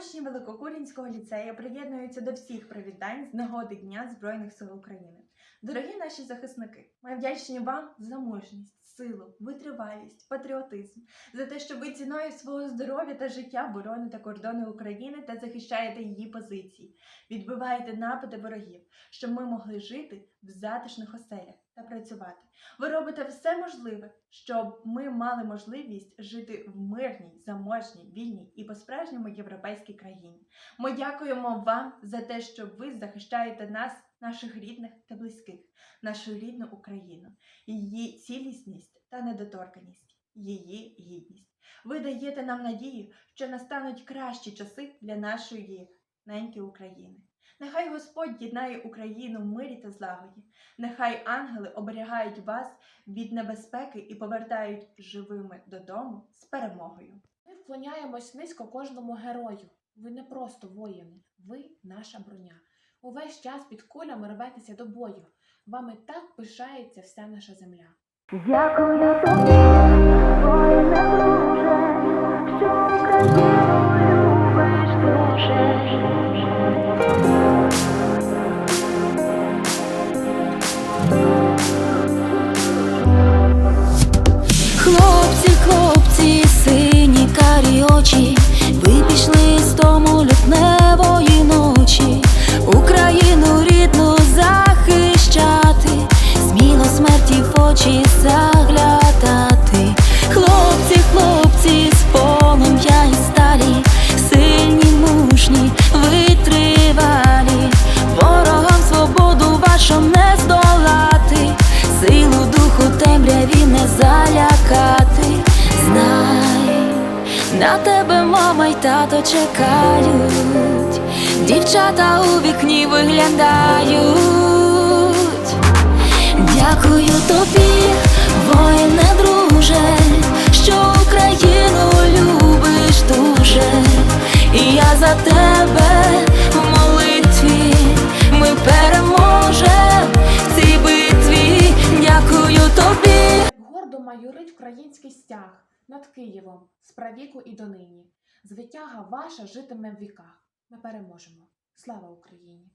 Учні Великокурінського ліцею приєднуються до всіх привітань з нагоди Дня Збройних сил України. Дорогі наші захисники, ми вдячні вам за мужність, силу, витривалість, патріотизм, за те, що ви ціною свого здоров'я та життя бороните кордони України та захищаєте її позиції, відбиваєте напади ворогів, щоб ми могли жити в затишних оселях та працювати. Ви робите все можливе, щоб ми мали можливість жити в мирній, заможній, вільній і по-справжньому європейській країні. Ми дякуємо вам за те, що ви захищаєте нас, наших рідних та близьких, нашу рідну Україну, її цілісність та недоторканість, її гідність. Ви даєте нам надію, що настануть кращі часи для нашої неньки України. Нехай Господь єднає Україну в мирі та злагоді. Нехай ангели оберігають вас від небезпеки і повертають живими додому з перемогою. Вклоняємось низько кожному герою. Ви не просто воїни, ви наша броня. Увесь час під кулями рветеся до бою. Вами так пишається вся наша земля. Дякую тобі, очі, ви пішли з дому лютневої ночі, Україну рідну захищати, сміло смерті в очі заглядати. На тебе мама й тато чекають, дівчата у вікні виглядають. Дякую тобі, воїне друже, що Україну любиш дуже, і я за тебе молитві, ми переможем в битві. Дякую тобі. Гордо майорить український стяг над Києвом з правіку і донині. Звитяга ваша житиме в віках. Ми переможемо. Слава Україні!